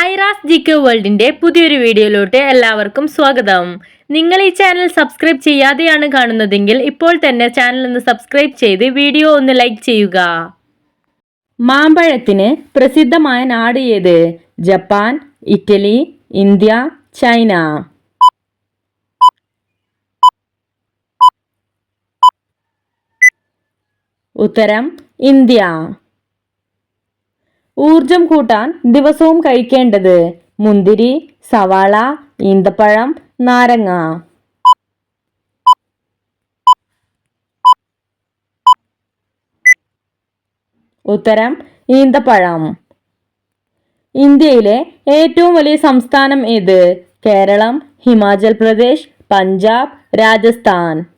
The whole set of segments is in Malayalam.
ഐറാസ് ജി കെ വേൾഡിന്റെ പുതിയൊരു വീഡിയോയിലോട്ട് എല്ലാവർക്കും സ്വാഗതം. നിങ്ങൾ ഈ ചാനൽ സബ്സ്ക്രൈബ് ചെയ്യാതെയാണ് കാണുന്നതെങ്കിൽ ഇപ്പോൾ തന്നെ ചാനൽ ഒന്ന് സബ്സ്ക്രൈബ് ചെയ്ത് വീഡിയോ ഒന്ന് ലൈക്ക് ചെയ്യുക. മാമ്പഴത്തിന് പ്രസിദ്ധമായ നാട് ഏത്? Japan Italy India China. ഉത്തരം ഇന്ത്യ. ഊർജം കൂട്ടാൻ ദിവസവും കഴിക്കേണ്ടത് മുന്തിരി സവാള ഈന്തപ്പഴം നാരങ്ങ. ഉത്തരം ഈന്തപ്പഴം. ഇന്ത്യയിലെ ഏറ്റവും വലിയ സംസ്ഥാനം ഏത്? കേരളം ഹിമാചൽ പ്രദേശ് പഞ്ചാബ് രാജസ്ഥാൻ.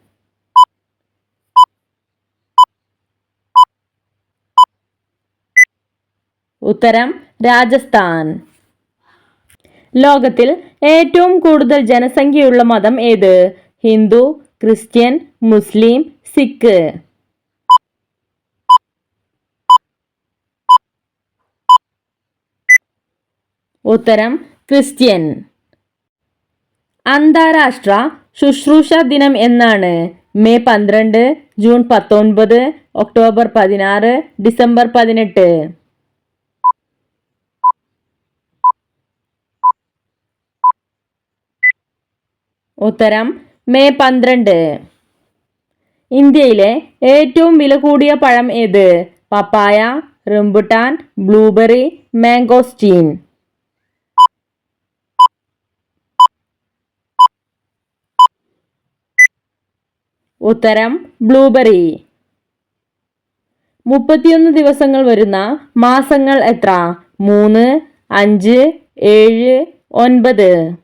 ഉത്തരം രാജസ്ഥാൻ. ലോകത്തിൽ ഏറ്റവും കൂടുതൽ ജനസംഖ്യയുള്ള മതം ഏത്? Hindu Christian Muslim Sikh. ഉത്തരം ക്രിസ്ത്യൻ. അന്താരാഷ്ട്ര ശുശ്രൂഷ ദിനം എന്നാണ്. മെയ് പന്ത്രണ്ട് ജൂൺ പത്തൊൻപത് ഒക്ടോബർ പതിനാറ് ഡിസംബർ പതിനെട്ട്. ഉത്തരം മെയ് പന്ത്രണ്ട്. ഇന്ത്യയിലെ ഏറ്റവും വില കൂടിയ പഴം ഏത്? പപ്പായ റംബുട്ടാൻ ബ്ലൂബെറി മാംഗോസ്റ്റീൻ ഉത്തരം ബ്ലൂബെറി. മുപ്പത്തിയൊന്ന് ദിവസങ്ങൾ വരുന്ന മാസങ്ങൾ എത്ര? മൂന്ന് അഞ്ച് ഏഴ് ഒൻപത്.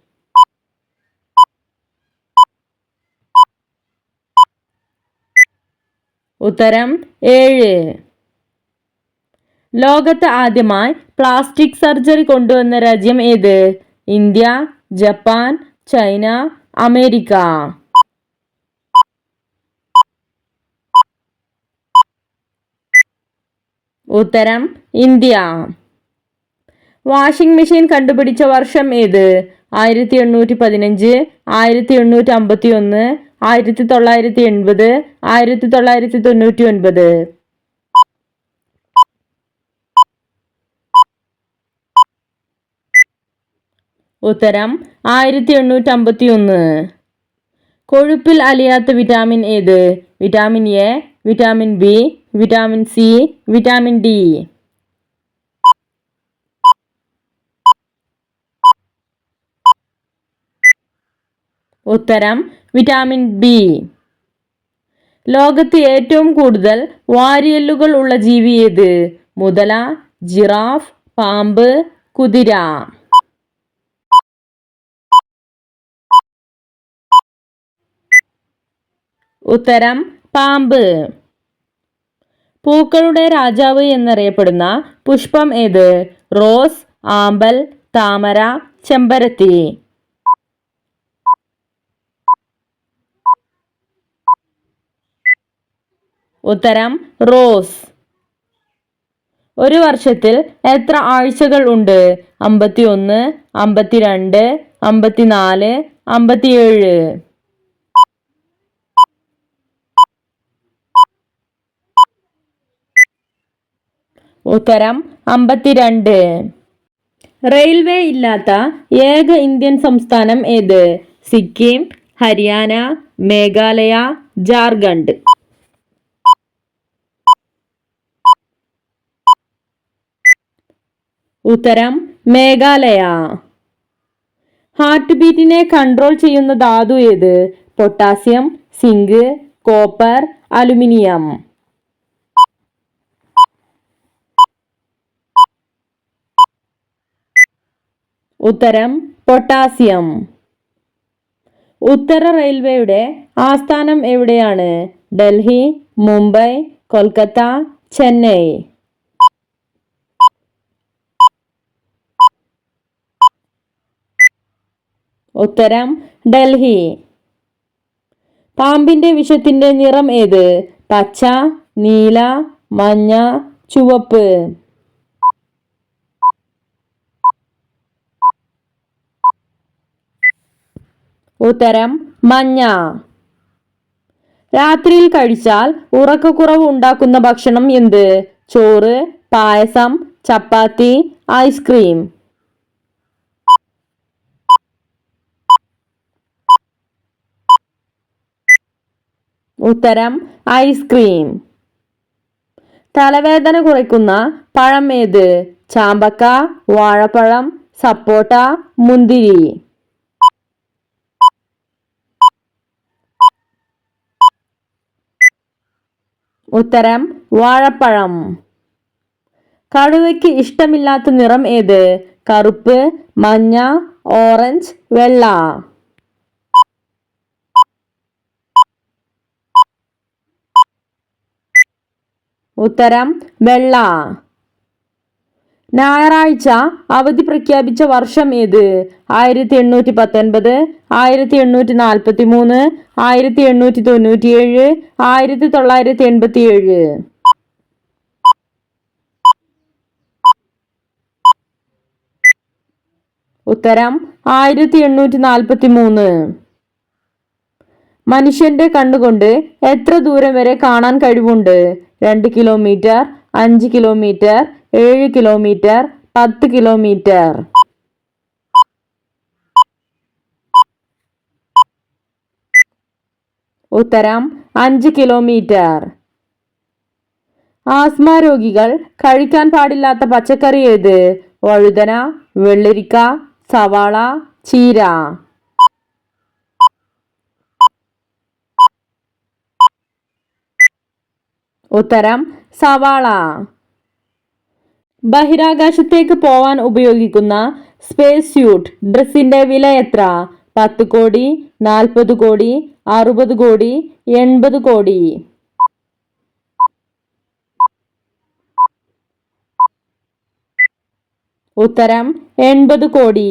ഉത്തരം ഏഴ്. ലോകത്ത് ആദ്യമായി പ്ലാസ്റ്റിക് സർജറി കൊണ്ടുവന്ന രാജ്യം ഏത്? India Japan China America. ഉത്തരം ഇന്ത്യ. വാഷിംഗ് മെഷീൻ കണ്ടുപിടിച്ച വർഷം ഏത്? ആയിരത്തി എണ്ണൂറ്റി പതിനഞ്ച് ആയിരത്തി എണ്ണൂറ്റി അമ്പത്തി ഒന്ന് ആയിരത്തി തൊള്ളായിരത്തി എൺപത് ആയിരത്തി തൊള്ളായിരത്തി തൊണ്ണൂറ്റി ഒൻപത് ഉത്തരം ആയിരത്തി എണ്ണൂറ്റി അമ്പത്തി ഒന്ന് കൊഴുപ്പിൽ അലിയാത്ത വിറ്റാമിൻ ഏത്? Vitamin A vitamin B vitamin C vitamin D. ഉത്തരം വിറ്റാമിൻ ബി. ലോകത്ത് ഏറ്റവും കൂടുതൽ വാരിയല്ലുകൾ ഉള്ള ജീവി ഏത്? മുതല ജിറാഫ് പാമ്പ് കുതിര. ഉത്തരം പാമ്പ്. പൂക്കളുടെ രാജാവ് എന്നറിയപ്പെടുന്ന പുഷ്പം ഏത്? റോസ് ആമ്പൽ താമര ചെമ്പരത്തി. ഉത്തരം റോസ്. ഒരു വർഷത്തിൽ എത്ര ആഴ്ചകൾ ഉണ്ട്? അമ്പത്തി ഒന്ന് അമ്പത്തിരണ്ട് അമ്പത്തിനാല് അമ്പത്തിയേഴ്. ഉത്തരം അമ്പത്തിരണ്ട്. റെയിൽവേ ഇല്ലാത്ത ഏക ഇന്ത്യൻ സംസ്ഥാനം ഏത്? സിക്കിം ഹരിയാന മേഘാലയ ജാർഖണ്ഡ്. ഉത്തരം മേഘാലയ. ഹാർട്ട് ബീറ്റിനെ കൺട്രോൾ ചെയ്യുന്ന ധാതു ഏത്? Potassium zinc copper aluminium. ഉത്തരം പൊട്ടാസ്യം. ഉത്തര റെയിൽവേയുടെ ആസ്ഥാനം എവിടെയാണ്? ഡൽഹി മുംബൈ കൊൽക്കത്ത ചെന്നൈ. ഉത്തരം ഡൽഹി. പാമ്പിന്റെ വിഷത്തിന്റെ നിറം ഏത്? പച്ച നീല മഞ്ഞ ചുവപ്പ്. ഉത്തരം മഞ്ഞ. രാത്രിയിൽ കഴിച്ചാൽ ഉറക്കക്കുറവ് ഉണ്ടാക്കുന്ന ഭക്ഷണം എന്ത്? ചോറ് പായസം ചപ്പാത്തി ഐസ്ക്രീം. ഉത്തരം ഐസ്ക്രീം തലവേദന കുറയ്ക്കുന്ന പഴം ഏത്? ചാമ്പക്ക വാഴപ്പഴം സപ്പോട്ട മുന്തിരി. ഉത്തരം വാഴപ്പഴം. കടുവയ്ക്ക് ഇഷ്ടമില്ലാത്ത നിറം ഏത്? കറുപ്പ് മഞ്ഞ ഓറഞ്ച് വെള്ള. ഉത്തരം വെള്ള. ഞായറാഴ്ച അവധി പ്രഖ്യാപിച്ച വർഷം ഏത്? ആയിരത്തി എണ്ണൂറ്റി പത്തൊൻപത് ആയിരത്തി എണ്ണൂറ്റി നാൽപ്പത്തി മൂന്ന് ആയിരത്തി എണ്ണൂറ്റി തൊണ്ണൂറ്റിയേഴ് ആയിരത്തി തൊള്ളായിരത്തി എൺപത്തി ഏഴ് ഉത്തരം ആയിരത്തി എണ്ണൂറ്റി നാൽപ്പത്തി മൂന്ന് മനുഷ്യന്റെ കണ്ണുകൊണ്ട് എത്ര ദൂരം വരെ കാണാൻ കഴിവുണ്ട്? രണ്ട് കിലോമീറ്റർ അഞ്ച് കിലോമീറ്റർ ഏഴ് കിലോമീറ്റർ പത്ത് കിലോമീറ്റർ ഉത്തരം അഞ്ച് കിലോമീറ്റർ ആസ്മ രോഗികൾ കഴിക്കാൻ പാടില്ലാത്ത പച്ചക്കറി ഏത്? വഴുതന വെള്ളരിക്ക സവാള ചീര. ഉത്തരം സവാള. ബഹിരാകാശത്തേക്ക് പോവാൻ ഉപയോഗിക്കുന്ന സ്പേസ് സ്യൂട്ട് ഡ്രസ്സിന്റെ വില എത്ര? പത്ത് കോടി നാൽപ്പത് കോടി അറുപത് കോടി എൺപത് കോടി. ഉത്തരം എൺപത് കോടി.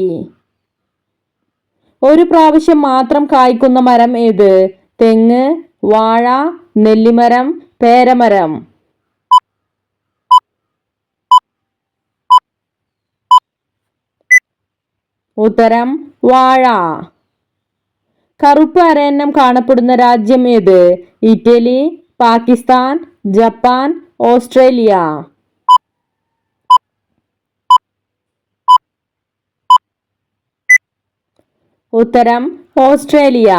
ഒരു പ്രാവശ്യം മാത്രം കായ്ക്കുന്ന മരം ഏത്? തെങ്ങ് വാഴ നെല്ലിമരം പേരമരം. ഉത്തരം വാഴ. കറുപ്പ് അരയന്നം കാണപ്പെടുന്ന രാജ്യം ഏത്? Italy Pakistan Japan Australia. ഉത്തരം ഓസ്ട്രേലിയ.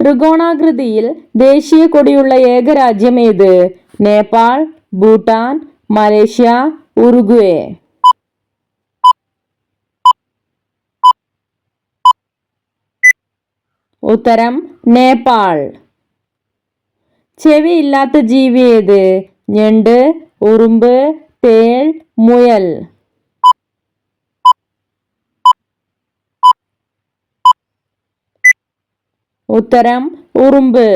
ത്രികോണാകൃതിയിൽ ദേശീയ കൊടിയുള്ള ഏക രാജ്യം ഏത്? Nepal Bhutan Malaysia Uruguay. ഉത്തരം നേപ്പാൾ. ചെവി ഇല്ലാത്ത ജീവി ഏത്? ഞണ്ട് ഉറുമ്പ് തേൾ മുയൽ. ഉത്തരം ഉറുമ്പ്.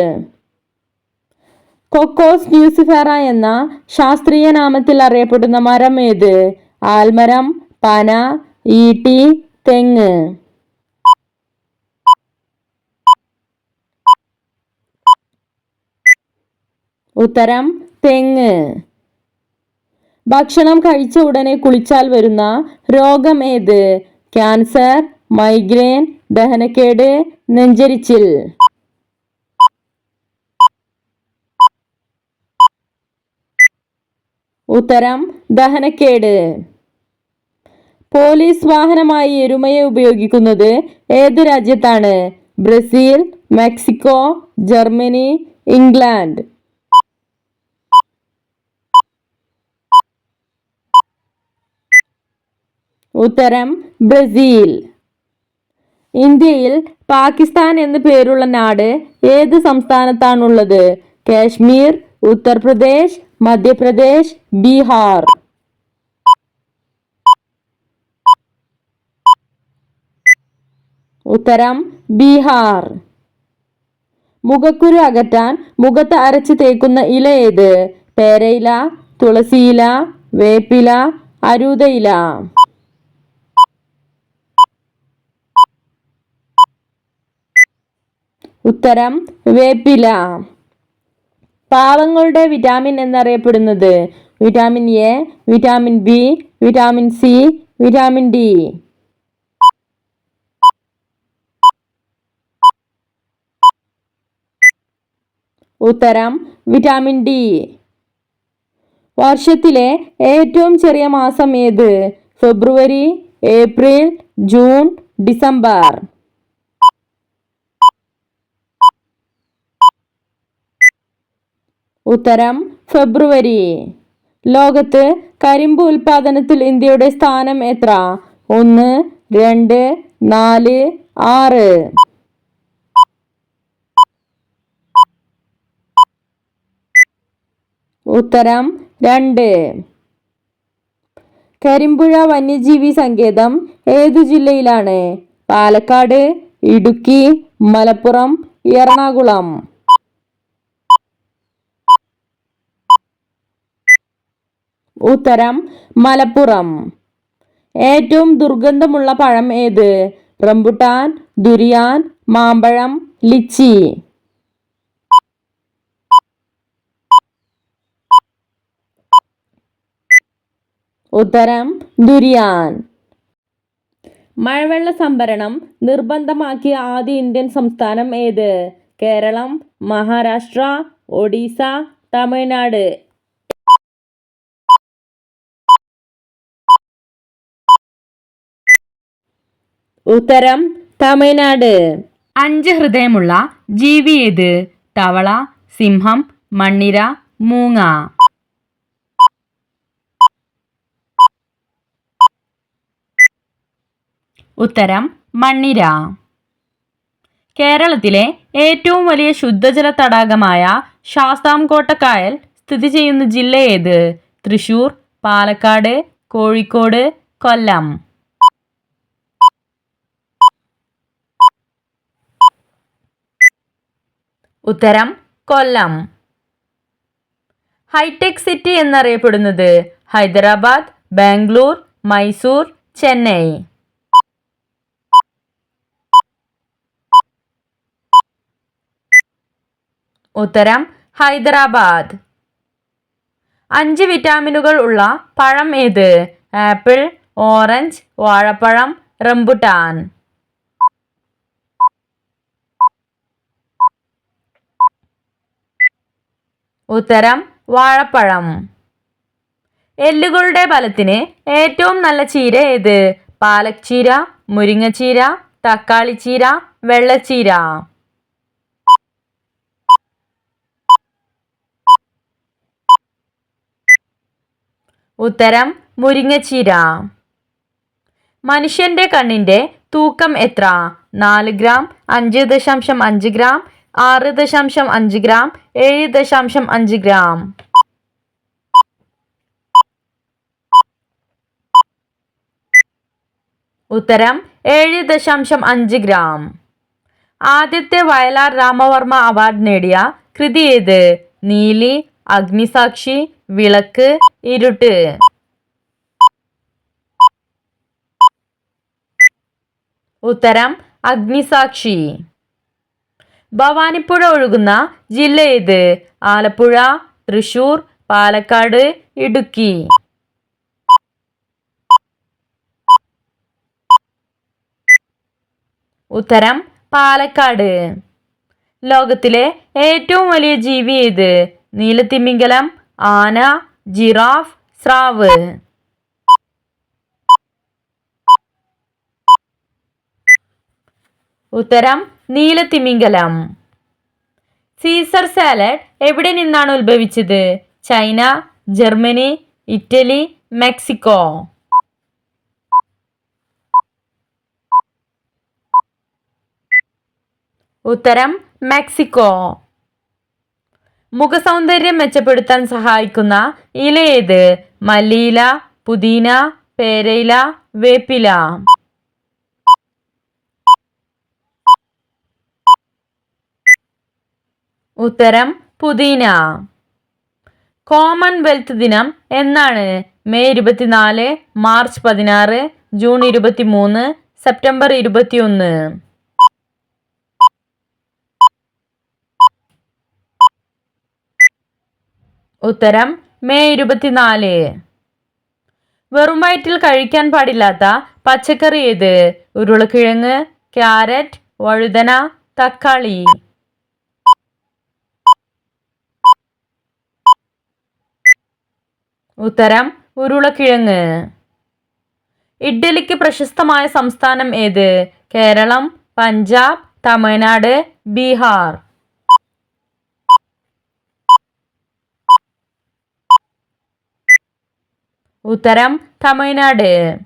കൊക്കോസ് ന്യൂസിഫെറ എന്ന ശാസ്ത്രീയ നാമത്തിൽ അറിയപ്പെടുന്ന മരം ഏത്? ആൽമരം പന ഈട്ടി തെങ്ങ്. ഉത്തരം തെങ്ങ്. ഭക്ഷണം കഴിച്ച ഉടനെ കുളിച്ചാൽ വരുന്ന രോഗം ഏത്? ക്യാൻസർ മൈഗ്രെയിൻ ദഹനക്കേട് നെഞ്ചരിച്ചിൽ. ഉത്തരം ദഹനക്കേട്. പോലീസ് വാഹനമായി എരുമയെ ഉപയോഗിക്കുന്നത് ഏത് രാജ്യത്താണ്? Brazil Mexico Germany England. ഉത്തരം ബ്രസീൽ. ഇന്ത്യയിൽ പാകിസ്ഥാൻ എന്ന് പേരുള്ള നാട് ഏത് സംസ്ഥാനത്താണുള്ളത്? കാശ്മീർ ഉത്തർപ്രദേശ് മധ്യപ്രദേശ് ബീഹാർ. ഉത്തരം ബീഹാർ. മുഖക്കുരു അകറ്റാൻ മുഖത്ത് അരച്ച് തേക്കുന്ന ഇല ഏത്? പേരയില തുളസിയില വേപ്പില അരൂതയില. ഉത്തരം വേപ്പില. പാവങ്ങളുടെ വിറ്റാമിൻ എന്നറിയപ്പെടുന്നത് vitamin A vitamin B vitamin C vitamin D. ഉത്തരം വിറ്റാമിൻ ഡി. വർഷത്തിലെ ഏറ്റവും ചെറിയ മാസം ഏത്? February April June December. ഉത്തരം ഫെബ്രുവരി. ലോകത്ത് കരിമ്പ് ഉൽപാദനത്തിൽ ഇന്ത്യയുടെ സ്ഥാനം എത്ര? ഒന്ന് രണ്ട് നാല് ആറ്. ഉത്തരം രണ്ട്. കരിമ്പുഴ വന്യജീവി സങ്കേതം ഏതു ജില്ലയിലാണ്? പാലക്കാട് ഇടുക്കി മലപ്പുറം എറണാകുളം. ഉത്തരം മലപ്പുറം. ഏറ്റവും ദുർഗന്ധമുള്ള പഴം ഏത്? റംബുട്ടാൻ ദുരിയാൻ മാമ്പഴം ലിച്ചി. ഉത്തരം ദുരിയാൻ. മഴവെള്ള സംഭരണം നിർബന്ധമാക്കിയ ആദ്യ ഇന്ത്യൻ സംസ്ഥാനം ഏത്? കേരളം മഹാരാഷ്ട്ര ഒഡീസ തമിഴ്നാട്. ഉത്തരം തമിഴ്നാട്. അഞ്ച് ഹൃദയമുള്ള ജീവി ഏത്? തവള സിംഹം മണ്ണിര മൂങ്ങ. ഉത്തരം മണ്ണിര. കേരളത്തിലെ ഏറ്റവും വലിയ ശുദ്ധജല തടാകമായ ശാസ്താംകോട്ടക്കായൽ സ്ഥിതി ചെയ്യുന്ന ജില്ല ഏത്? തൃശൂർ പാലക്കാട് കോഴിക്കോട് കൊല്ലം. ഉത്തരം കൊല്ലം. ഹൈടെക് സിറ്റി എന്നറിയപ്പെടുന്നത് ഹൈദരാബാദ് ബാംഗ്ലൂർ മൈസൂർ ചെന്നൈ. ഉത്തരം ഹൈദരാബാദ്. അഞ്ച് വിറ്റാമിനുകൾ ഉള്ള പഴം ഏത്? ആപ്പിൾ ഓറഞ്ച് വാഴപ്പഴം റംബുട്ടാൻ. ഉത്തരം വാഴപ്പഴം. എല്ലുകളുടെ ബലത്തിന് ഏറ്റവും നല്ല ചീര ഏത്? പാലക്ചീര മുരിങ്ങച്ചീര തക്കാളിച്ചീര വെള്ളച്ചീര. ഉത്തരം മുരിങ്ങച്ചീര. മനുഷ്യന്റെ കണ്ണിന്റെ തൂക്കം എത്ര? നാല് ഗ്രാം അഞ്ച് ദശാംശം അഞ്ച് ഗ്രാം ആറ് ദശാംശം അഞ്ച് ഗ്രാം ഏഴ് ദശാംശം അഞ്ച് ഗ്രാം. ഉത്തരം ഏഴ് ദശാംശം അഞ്ച് ഗ്രാം. ആദ്യത്തെ വയലാർ രാമവർമ്മ അവാർഡ് നേടിയ കൃതി ഏത്? നീലി അഗ്നിസാക്ഷി വിളക്ക് ഇരുട്ട്. ഉത്തരം അഗ്നിസാക്ഷി. ഭവാനിപ്പുഴ ഒഴുകുന്ന ജില്ല ഏത്? ആലപ്പുഴ തൃശൂർ പാലക്കാട് ഇടുക്കി. ഉത്തരം പാലക്കാട്. ലോകത്തിലെ ഏറ്റവും വലിയ ജീവി ഏത്? നീലത്തിമിംഗലം ആന ജിറാഫ് സ്രാവ്. ഉത്തരം നീലത്തിമിംഗലം. സീസർ സാലഡ് എവിടെ നിന്നാണ് ഉത്ഭവിച്ചത്? China Germany Italy Mexico. ഉത്തരം മെക്സിക്കോ. മുഖസൗന്ദര്യം മെച്ചപ്പെടുത്താൻ സഹായിക്കുന്ന ഇല ഏത്? മല്ലിയില പുതിന പേരയില വേപ്പില. ഉത്തരം പുതിന. കോമൺവെൽത്ത് ദിനം എന്നാണ്? മെയ് ഇരുപത്തിനാല് മാർച്ച് പതിനാറ് ജൂൺ ഇരുപത്തി മൂന്ന് സെപ്റ്റംബർ ഇരുപത്തിയൊന്ന്. ഉത്തരം മെയ് ഇരുപത്തിനാല്. വെറും വയറ്റിൽ കഴിക്കാൻ പാടില്ലാത്ത പച്ചക്കറി ഏത്? ഉരുളക്കിഴങ്ങ് ക്യാരറ്റ് വഴുതന തക്കാളി. ഉത്തരം ഉരുളക്കിഴങ്ങ്. ഇഡ്ഡലിക്ക് പ്രശസ്തമായ സംസ്ഥാനം ഏത്? കേരളം പഞ്ചാബ് തമിഴ്നാട് ബീഹാർ. ഉത്തരം തമിഴ്നാട്.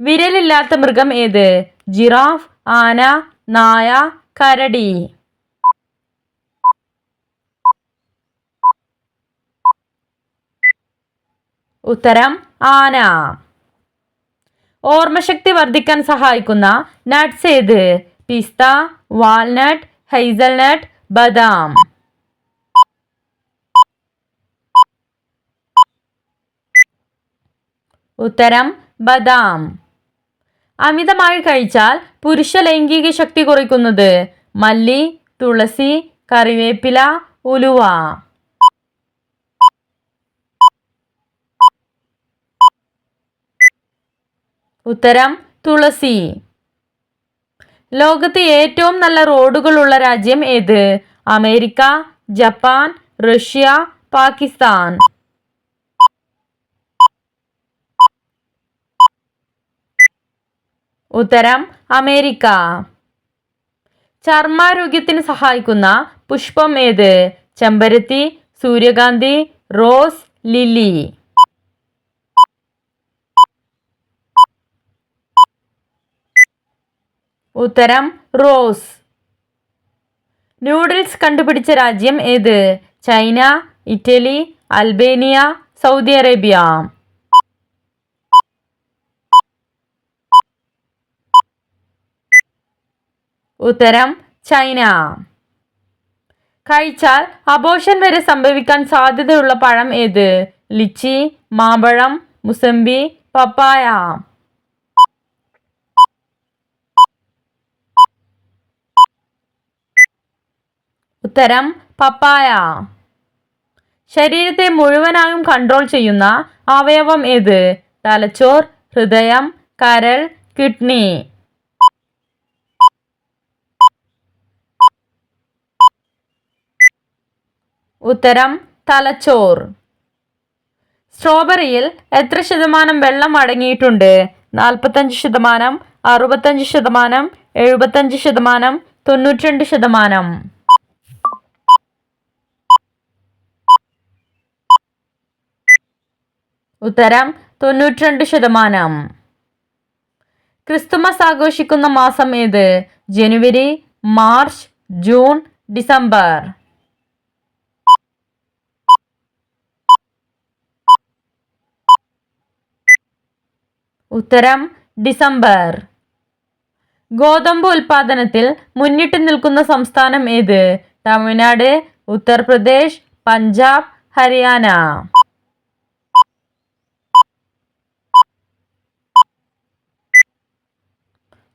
വിരലില്ലാത്ത മൃഗം ഏത്? ജിറാഫ് ആന നായ കരടി. ഉത്തരം ആന. ഓർമ്മശക്തി വർദ്ധിക്കാൻ സഹായിക്കുന്ന നട്ട്സ് ഏത്? പിസ്ത വാൽനട്ട് ഹൈസൽനട്ട് ബദാം. ഉത്തരം ബദാം. അമിതമായി കഴിച്ചാൽ പുരുഷ ലൈംഗിക ശക്തി കുറയ്ക്കുന്നത് മല്ലി തുളസി കറിവേപ്പില ഉലുവ. ഉത്തരം തുളസി. ലോകത്ത് ഏറ്റവും നല്ല റോഡുകളുള്ള രാജ്യം ഏത്? America Japan Russia Pakistan. ഉത്തരം അമേരിക്ക. ചർമാരോഗ്യത്തിന് സഹായിക്കുന്ന പുഷ്പം ഏത്? ചെമ്പരത്തി സൂര്യകാന്തി റോസ് ലില്ലി. ഉത്തരം റോസ്. നൂഡിൽസ് കണ്ടുപിടിച്ച രാജ്യം ഏത്? China Italy Albania Saudi Arabia. ഉത്തരം ചൈന. കഴിച്ചാൽ അബോഷൻ വരെ സംഭവിക്കാൻ സാധ്യതയുള്ള പഴം ഏത്? ലിച്ചി മാമ്പഴം മുസംബി പപ്പായ. ഉത്തരം പപ്പായ. ശരീരത്തെ മുഴുവനായും കൺട്രോൾ ചെയ്യുന്ന അവയവം ഏത്? തലച്ചോർ ഹൃദയം കരൾ കിഡ്നി. ഉത്തരം തലച്ചോർ. സ്ട്രോബെറിയിൽ എത്ര ശതമാനം വെള്ളം അടങ്ങിയിട്ടുണ്ട്? നാൽപ്പത്തഞ്ച് ശതമാനം അറുപത്തഞ്ച് ശതമാനം എഴുപത്തഞ്ച് ശതമാനം തൊണ്ണൂറ്റിരണ്ട് ശതമാനം. ഉത്തരം തൊണ്ണൂറ്റിരണ്ട് ശതമാനം. ക്രിസ്തുമസ് ആഘോഷിക്കുന്ന മാസം ഏത്? January March June December. ഉത്തരം ഡിസംബർ. ഗോതമ്പ് ഉൽപാദനത്തിൽ മുന്നിട്ട് നിൽക്കുന്ന സംസ്ഥാനം ഏത്? തമിഴ്നാട് ഉത്തർപ്രദേശ് പഞ്ചാബ് ഹരിയാന.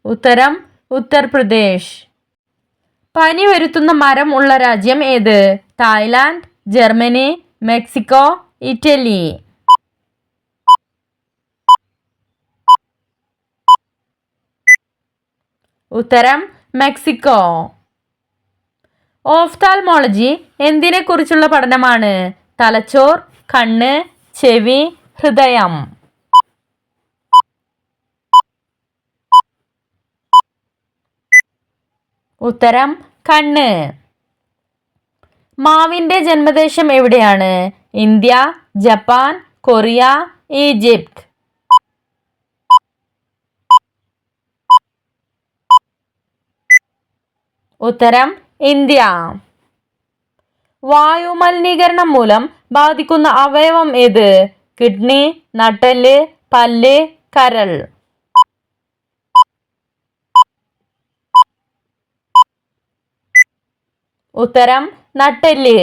ഉത്തരം ഉത്തർപ്രദേശ്. പനി വരുത്തുന്ന മരം ഉള്ള രാജ്യം ഏത്? Thailand Germany Mexico Italy. ഉത്തരം മെക്സിക്കോ. ഓഫ്താൽമോളജി എന്തിനെക്കുറിച്ചുള്ള പഠനമാണ്? തലച്ചോർ കണ്ണ് ചെവി ഹൃദയം. ഉത്തരം കണ്ണ്. മാവിന്റെ ജന്മദേശം എവിടെയാണ്? India Japan Korea Egypt. ഉത്തരം ഇന്ത്യ. വായുമലിനീകരണം മൂലം ബാധിക്കുന്ന അവയവം ഏത്? കിഡ്നി നട്ടൽ പല്ല് കരൾ. ഉത്തരം നട്ടെല്ല്.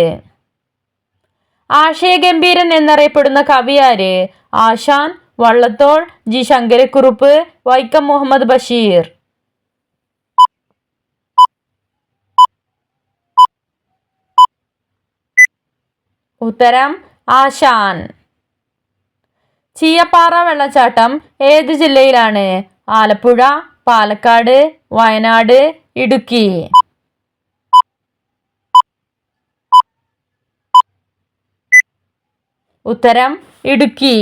ആശയഗംഭീരൻ എന്നറിയപ്പെടുന്ന കവിയാര് ആശാൻ വള്ളത്തോൾ ജി. ശങ്കരക്കുറുപ്പ് വൈക്കം മുഹമ്മദ് ബഷീർ. ഉത്തരം ആശാൻ. ചീയപ്പാറ വെള്ളച്ചാട്ടം ഏത് ജില്ലയിലാണ്? ആലപ്പുഴ പാലക്കാട് വയനാട് ഇടുക്കി. ഉത്തരം ഇടുക്കി.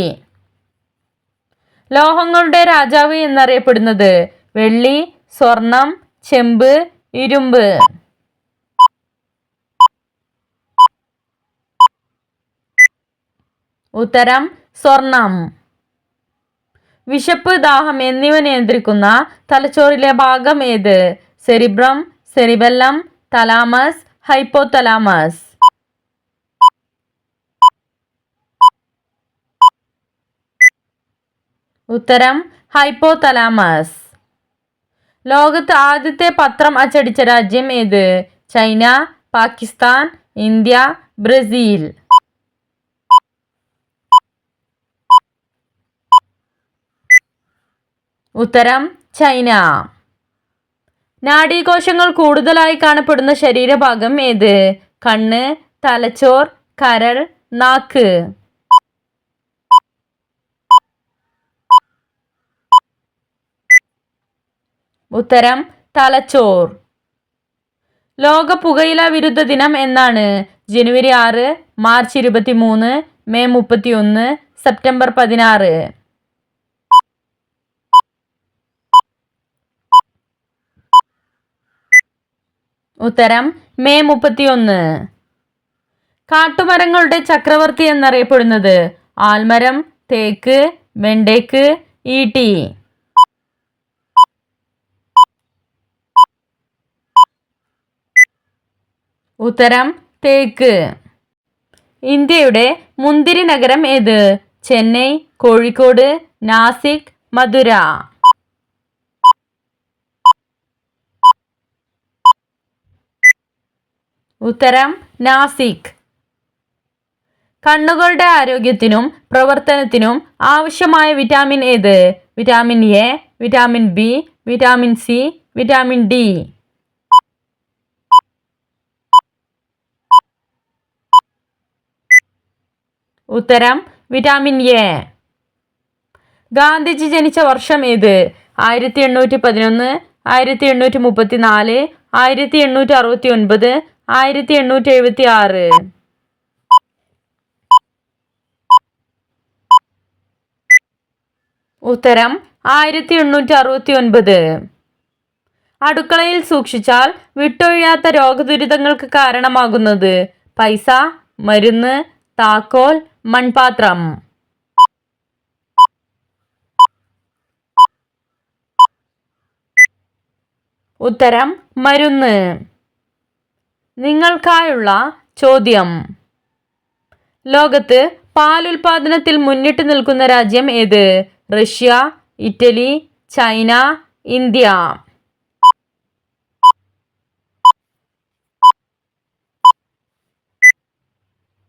ലോഹങ്ങളുടെ രാജാവ് എന്നറിയപ്പെടുന്നത് വെള്ളി സ്വർണം ചെമ്പ് ഇരുമ്പ്. ഉത്തരം സ്വർണം. വിശപ്പ് ദാഹം എന്നിവ നിയന്ത്രിക്കുന്ന തലച്ചോറിലെ ഭാഗം ഏത്? Cerebrum cerebellum thalamus hypothalamus. ഉത്തരം ഹൈപ്പോതലാമസ്. ലോകത്ത് ആദ്യത്തെ പത്രം അച്ചടിച്ച രാജ്യം ഏത്? China Pakistan India Brazil. ഉത്തരം ചൈന. നാഡീകോശങ്ങൾ കൂടുതലായി കാണപ്പെടുന്ന ശരീരഭാഗം ഏത്? കണ്ണ് തലച്ചോർ കരൾ നാക്ക്. ഉത്തരം തലച്ചോർ. ലോക പുകയില വിരുദ്ധ ദിനം എന്നാണ് ജനുവരി ആറ് മാർച്ച് ഇരുപത്തി മൂന്ന് മെയ് മുപ്പത്തി ഒന്ന് സെപ്റ്റംബർ പതിനാറ്. ഉത്തരം മെയ് മുപ്പത്തിയൊന്ന്. കാട്ടുമരങ്ങളുടെ ചക്രവർത്തി എന്നറിയപ്പെടുന്നത് ആൽമരം തേക്ക് വെണ്ടേക്ക് ഈട്ടി. ഉത്തരം തേക്ക്. ഇന്ത്യയുടെ മുന്തിരി നഗരം ഏത്? ചെന്നൈ കോഴിക്കോട് നാസിക് മധുര. ഉത്തരം നാസിക്. കണ്ണുകളുടെ ആരോഗ്യത്തിനും പ്രവർത്തനത്തിനും ആവശ്യമായ വിറ്റാമിൻ ഏത്? Vitamin A vitamin B vitamin C vitamin D. ഉത്തരം വിറ്റാമിൻ എ. ഗാന്ധിജി ജനിച്ച വർഷം ഏത്? ആയിരത്തി എണ്ണൂറ്റി പതിനൊന്ന് ആയിരത്തി എണ്ണൂറ്റി മുപ്പത്തി നാല് ആയിരത്തി എണ്ണൂറ്റി അറുപത്തി ഒൻപത് ആയിരത്തി എണ്ണൂറ്റി എഴുപത്തി ആറ് ഉത്തരം ആയിരത്തി എണ്ണൂറ്റി അറുപത്തി ഒൻപത് അടുക്കളയിൽ സൂക്ഷിച്ചാൽ വിട്ടൊഴിയാത്ത രോഗദുരിതങ്ങൾക്ക് കാരണമാകുന്നത് പൈസ മരുന്ന് താക്കോൽ മൺപാത്രം. ഉത്തരം മരുന്ന്. നിങ്ങൾക്കായുള്ള ചോദ്യം. ലോകത്ത് പാലുൽപാദനത്തിൽ മുന്നിട്ട് നിൽക്കുന്ന രാജ്യം ഏത്? Russia Italy China India.